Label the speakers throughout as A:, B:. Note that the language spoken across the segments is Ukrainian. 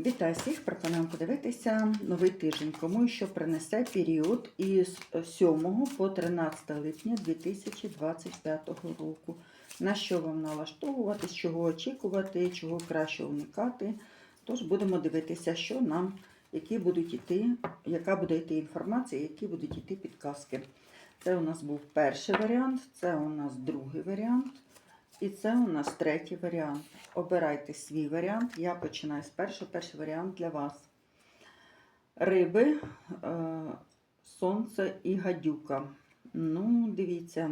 A: Вітаю всіх! Пропонуємо подивитися новий тиждень, кому що принесе період із 7 по 13 липня 2025 року. На що вам налаштовуватись, чого очікувати, чого краще уникати. Тож будемо дивитися, що нам, які будуть йти, яка буде йти інформація, які будуть йти підказки. Це у нас був перший варіант, це у нас другий варіант. І це у нас третій варіант. Обирайте свій варіант. Я починаю з першого. Перший варіант для вас. Риби, е, сонце і гадюка. Ну, дивіться,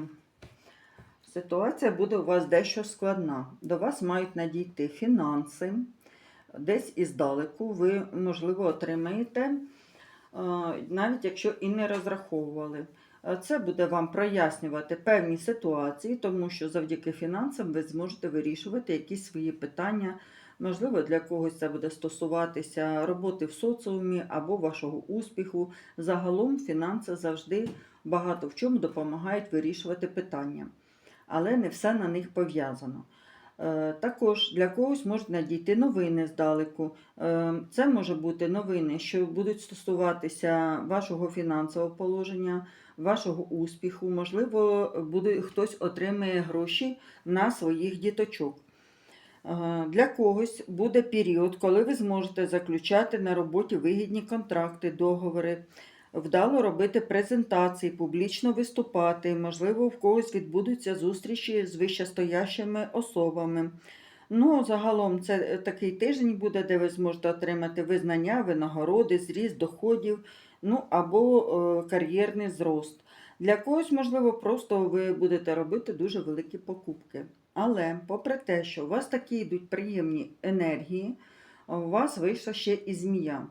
A: ситуація буде у вас дещо складна. До вас мають надійти фінанси. Десь іздалеку ви, можливо, отримаєте, е, навіть якщо і не розраховували. Е, Це буде вам прояснювати певні ситуації, тому що завдяки фінансам ви зможете вирішувати якісь свої питання. Можливо, для когось це буде стосуватися роботи в соціумі або вашого успіху. Загалом фінанси завжди багато в чому допомагають вирішувати питання, але не все на них пов'язано. Е, Також для когось можуть надійти новини здалеку. Е, Це може бути новини, що будуть стосуватися вашого фінансового положення, вашого успіху. Можливо, буде, хтось отримає гроші на своїх діточок. Е, Для когось буде період, коли ви зможете заключати на роботі вигідні контракти, договори, вдало робити презентації, публічно виступати. Можливо, в когось відбудуться зустрічі з вищестоящими особами. Ну, загалом, це е, такий тиждень буде, де ви зможете отримати визнання, винагороди, зріст доходів, ну або е, кар'єрний зрост. Для когось, можливо, просто ви будете робити дуже великі покупки. Але, попри те, що у вас такі йдуть приємні енергії, у вас вийшла ще і змія.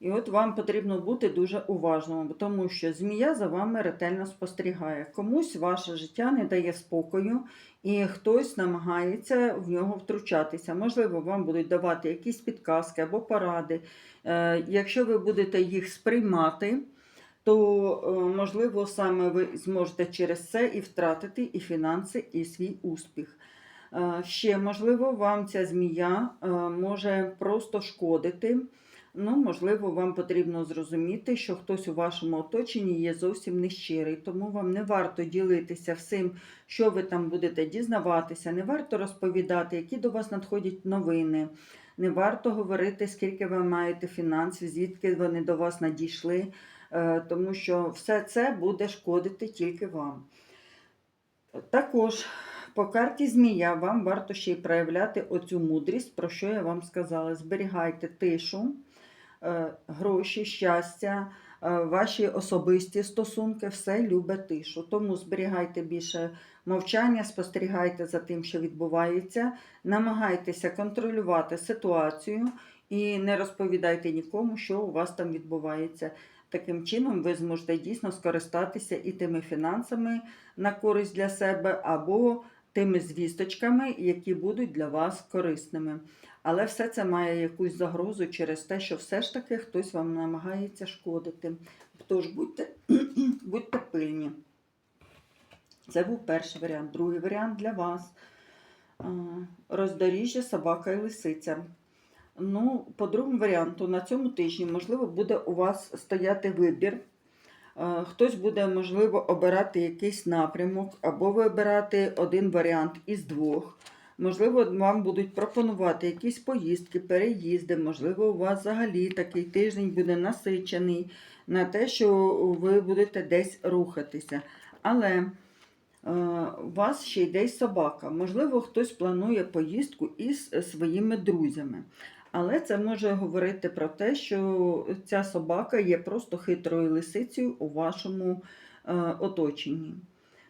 A: І от вам потрібно бути дуже уважним, тому що змія за вами ретельно спостерігає. Комусь ваше життя не дає спокою, і хтось намагається в нього втручатися. Можливо, вам будуть давати якісь підказки або поради. Е, Якщо ви будете їх сприймати, то, е, можливо, саме ви зможете через це і втратити і фінанси, і свій успіх. Е, Ще, можливо, вам ця змія може просто шкодити. Ну, можливо, вам потрібно зрозуміти, що хтось у вашому оточенні є зовсім нещирий, тому вам не варто ділитися всім, що ви там будете дізнаватися, не варто розповідати, які до вас надходять новини, не варто говорити, скільки ви маєте фінансів, звідки вони до вас надійшли, е, тому що все це буде шкодити тільки вам. Також по карті Змія вам варто ще й проявляти оцю мудрість, про що я вам сказала. Зберігайте тишу, гроші, щастя, е, ваші особисті стосунки, все любить тишу. Тому зберігайте більше мовчання, спостерігайте за тим, що відбувається, намагайтеся контролювати ситуацію і не розповідайте нікому, що у вас там відбувається. Таким чином, ви зможете дійсно скористатися і тими фінансами на користь для себе, або тими звісточками, які будуть для вас корисними. Але все це має якусь загрозу через те, що все ж таки хтось вам намагається шкодити. Тож будьте, будьте пильні. Це був перший варіант. Другий варіант для вас. Роздоріжжя, собака і лисиця. Ну, по другому варіанту, на цьому тижні, можливо, буде у вас стояти вибір. Е, Хтось буде, можливо, обирати якийсь напрямок, або вибирати один варіант із двох. Можливо, вам будуть пропонувати якісь поїздки, переїзди. Можливо, у вас взагалі такий тиждень буде насичений на те, що ви будете десь рухатися. Але е, у вас ще й собака. Можливо, хтось планує поїздку із своїми друзями. Але це може говорити про те, що ця собака є просто хитрою лисицею у вашому е, оточенні.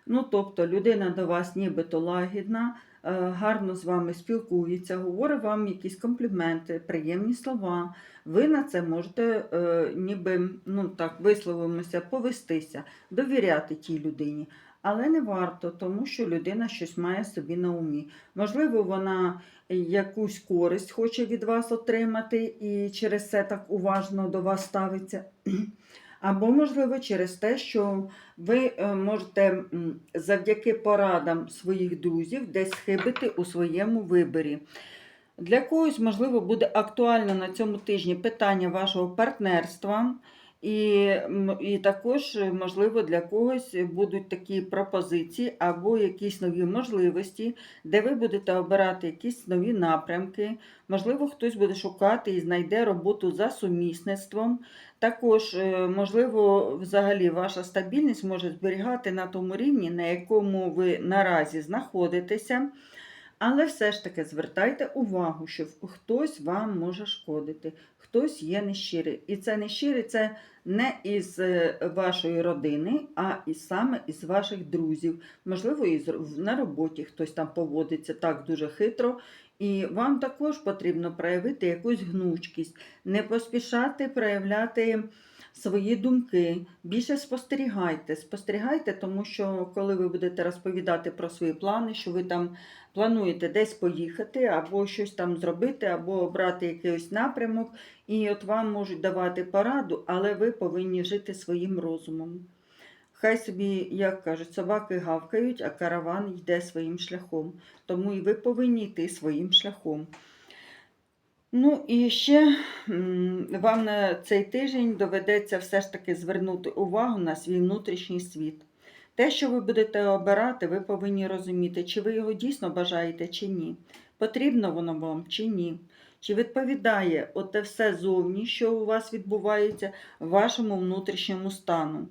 A: Ну, тобто, людина до вас нібито лагідна, е, гарно з вами спілкується, говорить вам якісь компліменти, приємні слова. Ви на це можете, е, ніби ну так, висловимося, повестися, довіряти тій людині. Але не варто, тому що людина щось має собі на умі. Можливо, вона якусь користь хоче від вас отримати і через це так уважно до вас ставиться. Або, можливо, через те, що ви е, можете завдяки порадам своїх друзів десь схибити у своєму виборі. Для когось, можливо, буде актуально на цьому тижні питання вашого партнерства. І, і також, е, можливо, для когось будуть такі пропозиції або якісь нові можливості, де ви будете обирати якісь нові напрямки. Можливо, хтось буде шукати і знайде роботу за сумісництвом. Також, е, можливо, взагалі ваша стабільність може зберігати на тому рівні, на якому ви наразі знаходитеся. Але все ж таки звертайте увагу, що хтось вам може шкодити, хтось є нещирий. І це нещирий це не із е, вашої родини, а із саме із ваших друзів. Можливо, із, на роботі хтось там поводиться так дуже хитро. І вам також потрібно проявити якусь гнучкість, не поспішати проявляти свої думки. Більше спостерігайте. Спостерігайте, тому що коли ви будете розповідати про свої плани, що ви там плануєте десь поїхати, або щось там зробити, або обрати якийсь напрямок, і от вам можуть давати пораду, але ви повинні жити своїм розумом. Хай собі, як кажуть, собаки гавкають, а караван йде своїм шляхом. Тому і ви повинні йти своїм шляхом. Ну і ще вам на цей тиждень доведеться все ж таки звернути увагу на свій внутрішній світ. Те, що ви будете обирати, ви повинні розуміти, чи ви його дійсно бажаєте, чи ні. Потрібно воно вам чи ні. Чи відповідає оте все зовні, що у вас відбувається, вашому внутрішньому стану.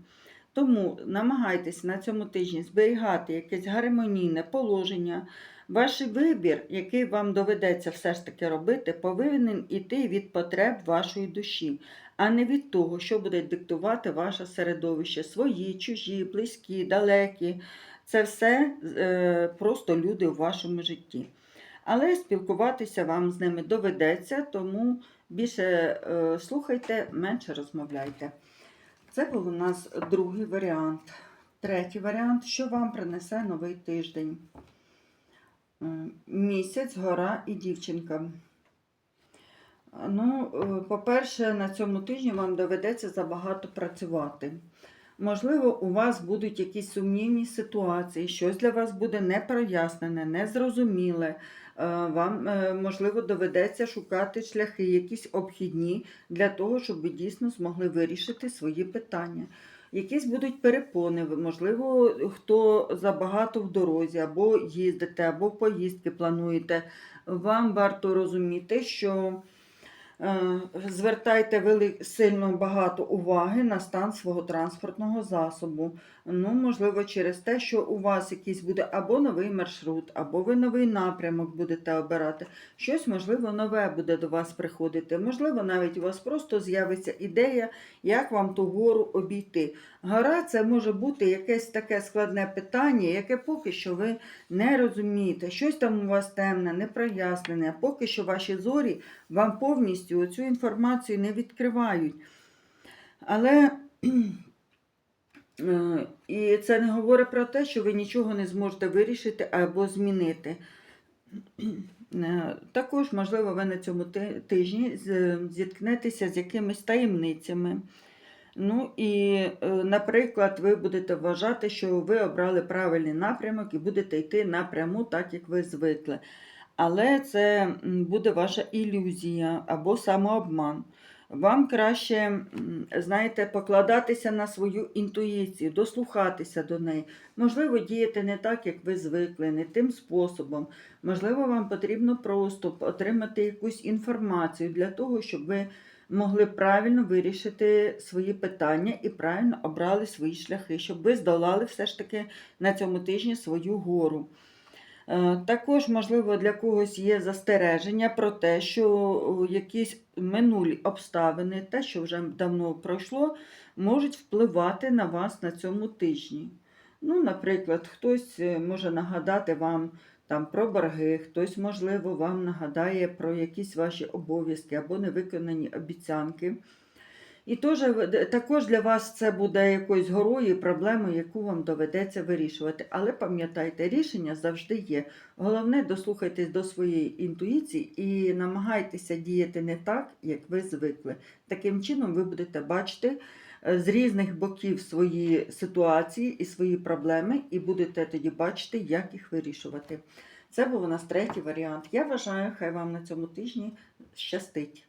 A: Тому намагайтесь на цьому тижні зберігати якесь гармонійне положення. Ваш вибір, який вам доведеться все ж таки робити, повинен іти від потреб вашої душі, а не від того, що буде диктувати ваше середовище, свої, чужі, близькі, далекі. Це все е, просто люди в вашому житті. Але спілкуватися вам з ними доведеться, тому більше е, слухайте, менше розмовляйте. Це був у нас другий варіант. Третій варіант, що вам принесе новий тиждень. Місяць, гора і дівчинка. Ну, е, по-перше, на цьому тижні вам доведеться забагато працювати. Можливо, у вас будуть якісь сумнівні ситуації, щось для вас буде непрояснене, незрозуміле. Е, Вам, е, можливо, доведеться шукати шляхи, якісь обхідні для того, щоб ви дійсно змогли вирішити свої питання. Якісь будуть перепони, можливо, хто забагато в дорозі, або їздите, або поїздки плануєте. Вам варто розуміти, що звертайте вели- сильно багато уваги на стан свого транспортного засобу. Ну, можливо, через те, що у вас якийсь буде або новий маршрут, або ви новий напрямок будете обирати. Щось, можливо, нове буде до вас приходити. Можливо, навіть у вас просто з'явиться ідея, як вам ту гору обійти. Гора це може бути якесь таке складне питання, яке поки що ви не розумієте. Щось там у вас темне, непрояснене. Поки що ваші зорі вам повністю цю інформацію не відкривають. Але е, і це не говорить про те, що ви нічого не зможете вирішити або змінити. Е, Також, можливо, ви на цьому тижні зіткнетеся з якимись таємницями. Ну і, е, наприклад, ви будете вважати, що ви обрали правильний напрямок і будете йти напряму, так як ви звикли. Але це буде ваша ілюзія або самообман. Вам краще, знаєте, покладатися на свою інтуїцію, дослухатися до неї. Можливо, діяти не так, як ви звикли, не тим способом. Можливо, вам потрібно просто отримати якусь інформацію для того, щоб ви могли правильно вирішити свої питання і правильно обрали свої шляхи, щоб ви здолали все ж таки на цьому тижні свою гору. Е, Також, можливо, для когось є застереження про те, що якісь минулі обставини, те, що вже давно пройшло, можуть впливати на вас на цьому тижні. Ну, наприклад, хтось е, може нагадати вам там про борги, хтось, можливо, вам нагадає про якісь ваші обов'язки або невиконані обіцянки. І теж, також для вас це буде якоюсь горою, проблемою, яку вам доведеться вирішувати. Але пам'ятайте, рішення завжди є. Головне, дослухайтесь до своєї інтуїції і намагайтеся діяти не так, як ви звикли. Таким чином, ви будете бачити е, з різних боків свої ситуації і свої проблеми, і будете тоді бачити, як їх вирішувати. Це був у нас третій варіант. Я вважаю, хай вам на цьому тижні щастить.